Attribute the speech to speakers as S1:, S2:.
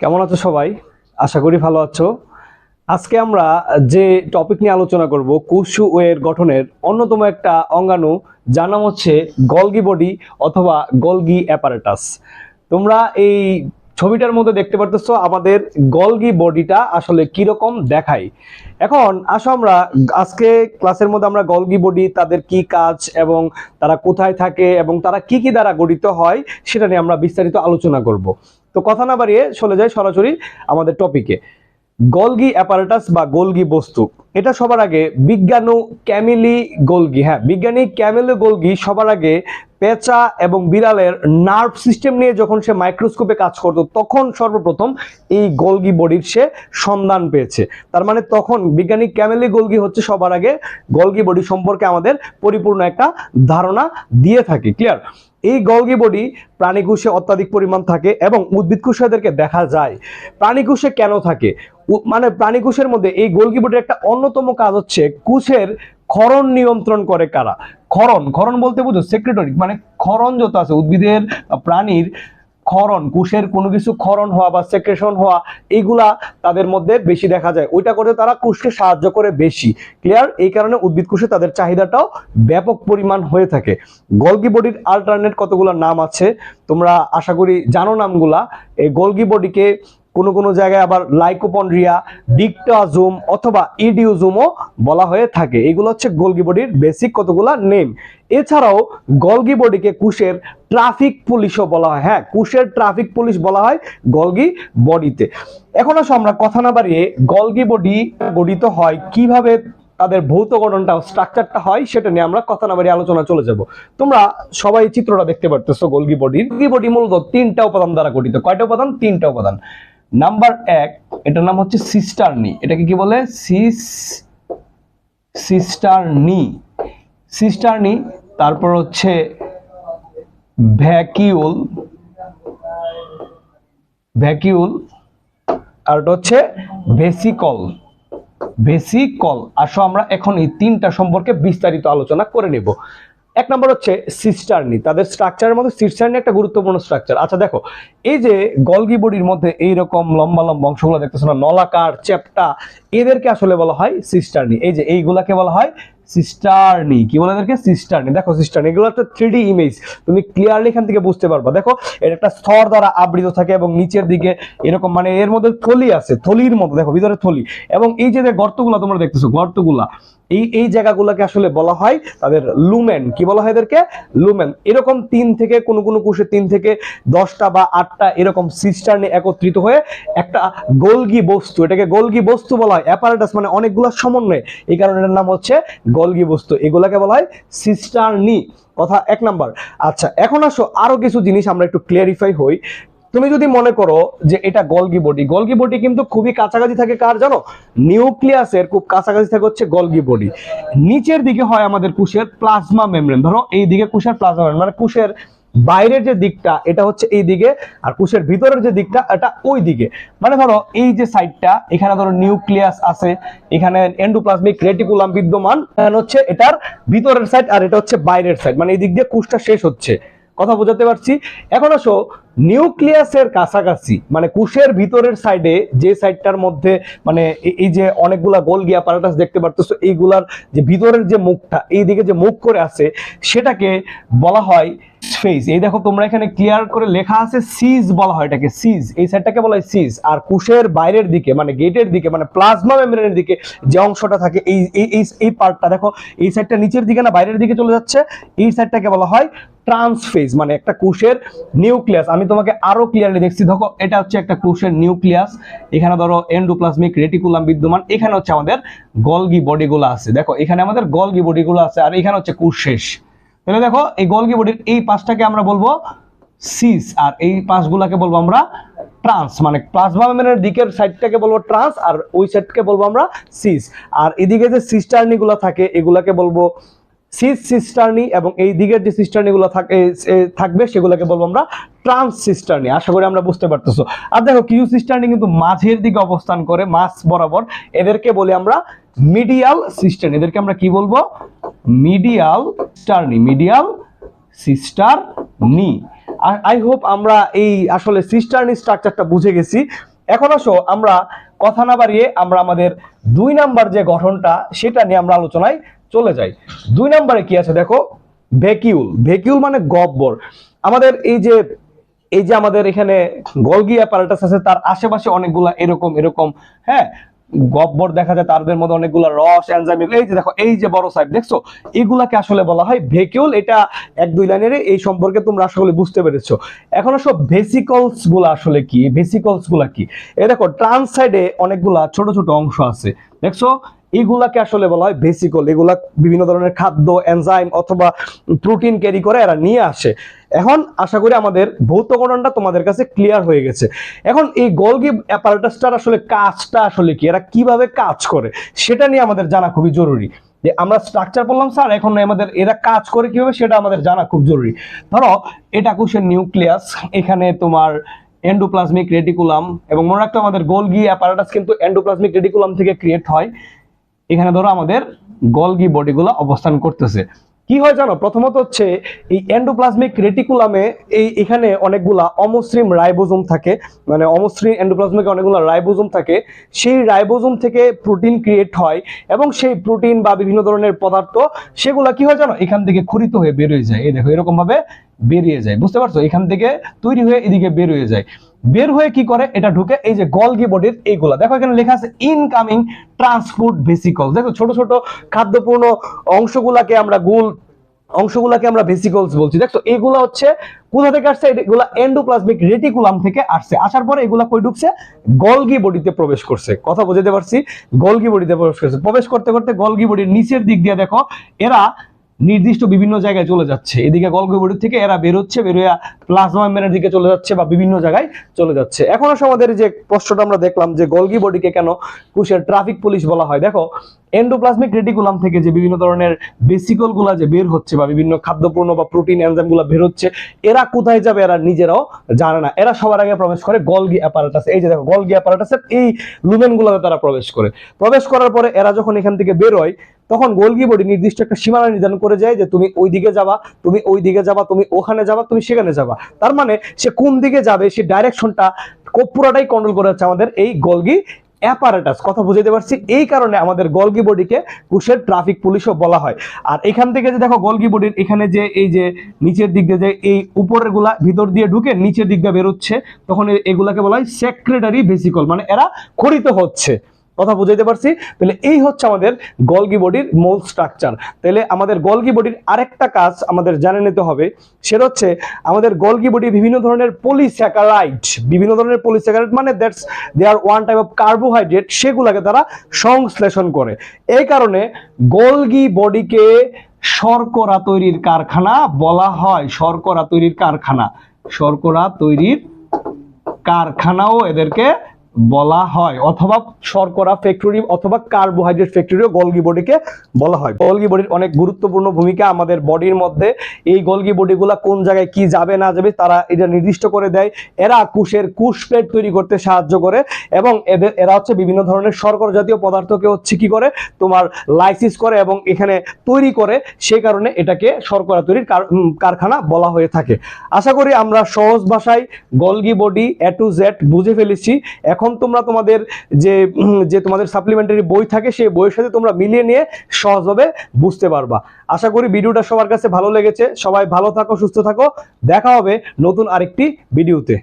S1: কেমন আছো সবাই? আশা করি ভালো আছো। আজকে আমরা যে টপিক নিয়ে আলোচনা করব, কুশু ওয়ের গঠনের অন্যতম একটা অঙ্গাণু, যার নাম হচ্ছে গলগি বডি অথবা গলগি অ্যাপারেটাস। তোমরা এই ছবিটার মধ্যে দেখতে পারতেছো আমাদের গলগি বডিটা আসলে কীরকম দেখায়। এখন আসো আমরা, আজকে ক্লাসের মধ্যে আমরা গলগি বডি, তাদের কি কাজ এবং তারা কোথায় থাকে এবং তারা কি কি দ্বারা গঠিত হয়, সেটা নিয়ে আমরা বিস্তারিত আলোচনা করব। তো কথা না বাড়িয়ে চলে যাই সরাসরি আমাদের টপিকে গলগি অ্যাপারেটাস বা গোলগি বস্তু, এটা সবার আগে বিজ্ঞানু ক্যামিলি গোলগি হ্যাঁ বিজ্ঞানী ক্যামিলি গোলগি সবার আগে পেঁচা এবং বিড়ালের নার্ভ সিস্টেম নিয়ে যখন সে মাইক্রোস্কোপে কাজ করতো, তখন সর্বপ্রথম এই গোলগি বডির সে সন্ধান পেয়েছে। তার মানে তখন বিজ্ঞানী ক্যামেলি গোলগি হচ্ছে সবার আগে গলগি বডি সম্পর্কে আমাদের পরিপূর্ণ একটা ধারণা দিয়ে থাকে ক্লিয়ার এই গলগি বডি প্রাণীকুষে অত্যাধিক পরিমাণ থাকে এবং উদ্ভিদ কোষেদেরকে দেখা যায়। প্রাণীকুষে কেন থাকে? মানে প্রাণীকুষের মধ্যে এই গোলগি বডির একটা অন্যতম কাজ হচ্ছে কুশের ক্ষরণ নিয়ন্ত্রণ করে কারা? ক্ষরণ ক্ষরণ বলতে বুঝো সেক্রেটরি মানে ক্ষরণ যত আছে উদ্ভিদের, প্রাণীর ক্ষরণ কুশের কোনো কিছু ক্ষরণ হওয়া বা সেক্রেশন হওয়া এইগুলা তাদের মধ্যে বেশি দেখা যায়। ওইটা করে তারা কুশকে সাহায্য করে বেশি। ক্লিয়ার এই কারণে উদ্ভিদ কুশে তাদের চাহিদাটাও ব্যাপক পরিমাণ হয়ে থাকে। গলগি বডির আল্টারনেট কতগুলো নাম আছে? তোমরা আশা করি জানো নামগুলা। এই গলগি বডিকে কোনো কোনো জায়গায় আবার লাইকোপন্ড্রিয়া ডিকটাজুম অথবা ইডিওজুমও বলা হয়ে থাকে। এগুলো হচ্ছে গলগি বডির বেসিক কতগুলা নেম এছাড়াও গলগি বডিকে কুশের ট্রাফিক পুলিশও বলা হয়। হ্যাঁ কুশের ট্রাফিক পুলিশ বলা হয় গলগি বডিতে এখন আসো আমরা কথা না বাড়িয়ে গলগি বডি গঠিত হয়, কীভাবে তাদের ভৌত গঠনটা স্ট্রাকচারটা হয় সেটা নিয়ে আমরা কথা না বাড়িয়ে আলোচনা চলে যাব। তোমরা সবাই চিত্রটা দেখতে পারতেছো গলগি বডির গলগি বডি মূলত তিনটা উপাদান দ্বারা গঠিত। কয়টা উপাদান? তিনটা উপাদান। নাম্বার এক, এটার নাম হচ্ছে সিস্টারনি এটাকে কি বলে? সিস সিস্টারনি সিস্টারনি তারপর হচ্ছে ভ্যাকিউল ভ্যাকিউল, আর ওটা হচ্ছে ভেসিকল। ভেসিকল। আসো আমরা এখন এই তিনটা সম্পর্কে বিস্তারিত আলোচনা করে নেব। এক নম্বর হচ্ছে সিস্টারনি। তাদের স্ট্রাকচারের মধ্যে সিস্টারনি একটা গুরুত্বপূর্ণ স্ট্রাকচার আচ্ছা দেখো, এই যে গলগি বডির মধ্যে এইরকম লম্বা লম্বা অংশগুলো দেখতেছো না, নলাকার, চ্যাপটা, এদেরকে আসলে বলা হয় সিস্টারনি। এই যে এইগুলাকে বলা হয় সিস্টারনি। কি বলে এদেরকে? সিস্টারনি। দেখো, সিস্টারনি, এগুলো একটা থ্রি ইমেজ তুমি ক্লিয়ারলি এখান থেকে বুঝতে পারবা। দেখো এটা একটা স্তর দ্বারা আবৃত থাকে এবং নিচের দিকে এরকম মানে এর মধ্যে থলি আছে, থলির মতো। দেখো, ভিতরে থলি। এবং এই যে গর্তগুলো তোমরা দেখতেছো, গর্তগুলা এই এই জায়গাগুলোকে আসলে বলা হয় তাদের লুমেন। কি বলা হয় এদেরকে? লুমেন। এরকম তিন থেকে, কোনো কোনো কোষে তিন থেকে দশটা বা আটটা এরকম সিস্টার্নে একত্রিত হয়ে একটা গোলগি বস্তু, এটাকে গোলগি বস্তু বলা হয়, অ্যাপারেটাস মানে অনেকগুলো সমন্বয়ে। এই কারণে এটার নাম হচ্ছে গোলগি বস্তু। এগুলাকে বলা হয় সিস্টারনি। কথা এক নাম্বার। আচ্ছা এখন আসো আরও কিছু জিনিস আমরা একটু ক্লিয়ারিফাই হই। তুমি যদি মনে করো যে এটা গলগি বডি গলগি বডি কিন্তু খুবই কাছাকাছি থাকে কার জানো? নিউক্লিয়াসের খুব কাছাকাছি থাকে হচ্ছে গলগি বডি। নিচের দিকে হয় আমাদের কুশের প্লাজমা মেমব্রেন। ধরো এই দিকে কুশের প্লাজমা মেমব্রেন মানে কুশের বাইরের যে দিকটা, এটা হচ্ছে এই দিকে, আর কুশের ভিতরের যে দিকটা, এটা ওই দিকে। মানে ধরো এই যে সাইডটা, এখানে ধরো নিউক্লিয়াস আছে, এখানে এন্ডোপ্লাজমিক রেটিকুলাম বিদ্যমান হচ্ছে এটার ভিতরের সাইড আর এটা হচ্ছে বাইরের সাইড মানে এই দিক দিয়ে কুশটা শেষ হচ্ছে। কথা বোঝাতে পারছি। এখন আসো, নিউক্লিয়াসের কাছাকাছি মানে কুশের ভিতরের সাইডে যে সাইডটার মধ্যে মানে এই যে অনেকগুলা গোল গিয়া প্যারাটাস দেখতে পারতেছো, এইগুলার যে ভিতরের যে মুখটা এই দিকে যে মুখ করে আছে, সেটাকে বলা হয় ফেজ এই দেখো তোমরা এখানে ক্লিয়ার করে লেখা আছে সিজ বলা হয় এটাকে সিজ এই সাইডটাকে বলা হয় সিজ আর কুশের বাইরের দিকে মানে গেটের দিকে মানে প্লাজমা মেমব্রেনের দিকে যে অংশটা থাকে, এই, এই- এই এই পার্টটা দেখো, এই সাইডটা নিচের দিকে না বাইরের দিকে চলে যাচ্ছে, এই সাইডটাকে বলা হয় ট্রান্সফেজ মানে একটা কোষের নিউক্লিয়াস আমি তোমাকে আরও ক্লিয়ারলি দেখছি, দেখো, এটা হচ্ছে একটা কোষের নিউক্লিয়াস এখানে ধরো এন্ডোপ্লাজমিক রেটিকুলাম বিদ্যমান, এখানে হচ্ছে আমাদের গলগি বডিগুলো আছে, দেখো, এখানে আমাদের গলগি বডিগুলো আছে, আর এখানে হচ্ছে কোষ শেষ। তাহলে দেখো এই গলগি বডির এই পাশটাকে আমরা বলব সিস আর এই পাশগুলাকে বলব আমরা ট্রান্স মানে প্লাজমা মেমেনের দিকের সাইডটাকে বলব ট্রান্স আর ওই সাইডকে বলব আমরা সিস আর এদিকে যে সিস্টার্নিগুলো থাকে, এগুলাকে বলব সিস সিস্টার্নি এবং এই দিকের যে সিস্টার্নি গুলো থাকে থাকবে, সেগুলোকে বলব আমরা ট্রান্স সিস্টার্নি আশা করি আমরা বুঝতে পারতেছো। আর দেখো কিউ সিস্টার্নি কিন্তু মাঝের দিকে অবস্থান করে মাছ বরাবর। এদেরকে বলি আমরা মিডিয়াল সিস্টার্নি এদেরকে আমরা কি বলব? মিডিয়াল স্টার্নি মিডিয়াল সিস্টার নি আই হোপ আমরা এই আসলে সিস্টার্নি স্ট্রাকচারটা বুঝে গেছি। এখন আসো, আমরা কথা না বাড়িয়ে আমরা আমাদের দুই নাম্বার যে গঠনটা, সেটা নিয়ে আমরা আলোচনায় চলে যাই। দুই নাম্বারে কি আছে দেখো? ভেকিউল। ভেকিউল মানে গব্বর। আমাদের এই যে এই যে আমাদের এখানে গলগি অ্যাপারেটাস আছে, তার আশেপাশে অনেকগুলা এরকম এরকম হ্যাঁ? গব্বর দেখা যায় তাদের মধ্যে অনেকগুলা রস এনজাইম এই যে দেখো, এই যে বড় সাইড দেখছ? এগুলাকে আসলে বলা হয় ভেকিউল এটা এক, দুই লাইনের এই সম্পর্কে তোমরা আসলে বুঝতে পেরেছ। এখন সব ভেসিকলসগুলা আসলে কি? ভেসিকলসগুলা কি? এই দেখো ট্রান্স সাইডে অনেকগুলা ছোট ছোট অংশ আছে। দেখছ? এগুলাকে আসলে বলা হয় ভেসিকল এগুলা বিভিন্ন ধরনের খাদ্য এনজাইম অথবা প্রোটিন ক্যারি করে এরা নিয়ে আসে। এখন আশা করি আমাদের ভৌত গঠনটা তোমাদের কাছে ক্লিয়ার হয়ে গেছে। এখন এই গলগি অ্যাপারেটাসটার আসলে কাজটা আসলে কি? এরা কীভাবে কাজ করে? সেটা নিয়ে আমাদের জানা খুবই জরুরি। যে আমরা স্ট্রাকচার বললাম, স্যার, এখন আমাদের এরা কাজ করে কীভাবে সেটা আমাদের জানা খুব জরুরি। ধরো, এটা কোষের নিউক্লিয়াস, এখানে তোমার এন্ডোপ্লাজমিক রেটিকুলাম এবং মনে রাখতে আমাদের গোলগি অ্যাপারেটাস কিন্তু এন্ডোপ্লাজমিক রেটিকুলাম থেকে ক্রিয়েট হয়। এখানে ধরো আমাদের গলগি বডিগুলো অবস্থান করতেছে। কি হয় জানো? প্রথমত হচ্ছে এই এন্ডোপ্লাজমিক রেটিকুলামে এই এখানে অনেকগুলা অমসৃম রাইবোজোম থাকে। মানে অমসৃম এন্ডোপ্লাজমিকে অনেকগুলো রাইবোজোম থাকে। সেই রাইবোজোম থেকে প্রোটিন ক্রিয়েট হয় এবং সেই প্রোটিন বা বিভিন্ন ধরনের পদার্থ, সেগুলা কি হয় জানো? এখান থেকে খরিত হয়ে বেরোয় যায়। এই দেখো এরকম ভাবে বেরিয়ে যায়। বুঝতে পারছ? এখান থেকে তৈরি হয়ে এদিকে বের হয়ে যায়। বের হয়ে কি করে? এটা ঢুকে এই যে গলগি বডির এইগুলা। দেখো এখানে লেখা আছে ইনকামিং ট্রান্সপোর্ট ভেসিকল দেখো ছোট ছোট খাদ্যপূর্ণ অংশগুলাকে আমরা গোল, অংশগুলাকে আমরা ভেসিকলস বলছি। দেখছ এগুলা হচ্ছে কোথা থেকে আসছে? এগুলা এন্ডোপ্লাজমিক রেটিকুলাম থেকে আসছে। আসার পরে এগুলা কই ঢুকছে? গলগি বডিতে প্রবেশ করছে। কথা বুঝতে পারছি? গলগি বডিতে প্রবেশ করছে। প্রবেশ করতে করতে গলগি বডির নিচের দিক দিয়ে দেখো, এরা নির্দিষ্ট বিভিন্ন জায়গায় চলে যাচ্ছে। এদিকে গলগি বডি থেকে এরা বেরোচ্ছে, বেরোয়া প্লাজমা মেম্ব্রেনের দিকে চলে যাচ্ছে বা বিভিন্ন জায়গায় চলে যাচ্ছে। এখন আসলে আমাদের যে প্রশ্নটা আমরা দেখলাম যে গলগি বডিকে কেন কুশের ট্রাফিক পুলিশ বলা হয়। দেখো এন্ডোপ্লাজমিক রেটিকুলাম থেকে যে বিভিন্ন ধরনের বেসিকলগুলা যে বের হচ্ছে বা বিভিন্ন খাদ্যপূর্ণ বা প্রোটিন এনজাইমগুলা বের হচ্ছে, এরা কোথায় যাবে এরা নিজেরাও জানে না। এরা সবার আগে প্রবেশ করে গলগি অ্যাপারেটাস এই যে দেখো গলগি অ্যাপারেটাসের এই লুমেন গুলাতে তারা প্রবেশ করে। প্রবেশ করার পরে এরা যখন এখান থেকে বেরোয় তখন গোলগি বডি নির্দিষ্ট একটা সীমানা নির্ধারণ করে যায় যে তুমি ওই দিকে যাবা, তুমি ওই দিকে যাবা, তুমি ওখানে যাবা, তুমি সেখানে যাবা। তার মানে সে কোন দিকে যাবে, সে ডাইরেকশনটা পুরোটাই কন্ট্রোল করে যাচ্ছে আমাদের এই গলগি অ্যাপারেটাস কথা বুঝাইতে পারছি? এই কারণে আমাদের গলগি বডিকে কুশের ট্রাফিক পুলিশও বলা হয়। আর এখান থেকে যে দেখো গলগি বডির এখানে যে এই যে নিচের দিক দিয়ে যে এই উপরেরগুলা ভিতর দিয়ে ঢুকে নিচের দিক দিয়ে বেরোচ্ছে, তখন এগুলাকে বলা হয় সেক্রেটারি ভেসিকল মানে এরা খরিত হচ্ছে। কথা বুঝাইতে পারছি। তাহলে এই হচ্ছে আমাদের গলগি বডির মূল স্ট্রাকচার তাহলে আমাদের গলগি বডির আরেকটা কাজ আমাদের জানে নিতে হবে। সেটা হচ্ছে আমাদের গলগি বডি বিভিন্ন ধরনের পলিস্যাকারাইড বিভিন্ন ধরনের পলিস্যাকারাইড মানে that's they are one type of carbohydrate সেগুলোকে তারা সংশ্লেষণ করে। এই কারণে গলগি বডিকে শর্করা তৈরির কারখানা বলা হয়। শর্করা তৈরির কারখানা। শর্করা তৈরির কারখানাও এদেরকে বলা হয়, অথবা শর্করা ফ্যাক্টরি অথবা কার্বোহাইড্রেট ফ্যাক্টরিও গলগি বডিকে বলা হয়। গলগি বডির অনেক গুরুত্বপূর্ণ ভূমিকা আমাদের বডির মধ্যে। এই গলগি বডিগুলা কোন জায়গায় কি যাবে, না যাবে, তারা এটা নির্দিষ্ট করে দেয়। এরা কুশের কুশ প্লেট তৈরি করতে সাহায্য করে এবং এদের, এরা হচ্ছে বিভিন্ন ধরনের শর্করা জাতীয় পদার্থকে হচ্ছে কি করে? তোমার লাইসিস করে এবং এখানে তৈরি করে। সেই কারণে এটাকে শর্করা তৈরির কার- কারখানা বলা হয়ে থাকে। আশা করি আমরা সহজ ভাষায় Golgi body A to Z বুঝে ফেলেছি। এখন তোমরা তোমাদের যে যে তোমাদের সাপ্লিমেন্টারি বই থাকে, সেই বইয়ের সাথে তোমরা মিলিয়ে নিয়ে সহজভাবে বুঝতে পারবা। আশা করি ভিডিওটা সবার কাছে ভালো লেগেছে। সবাই ভালো থাকো, সুস্থ থাকো। দেখা হবে নতুন আরেকটি ভিডিওতে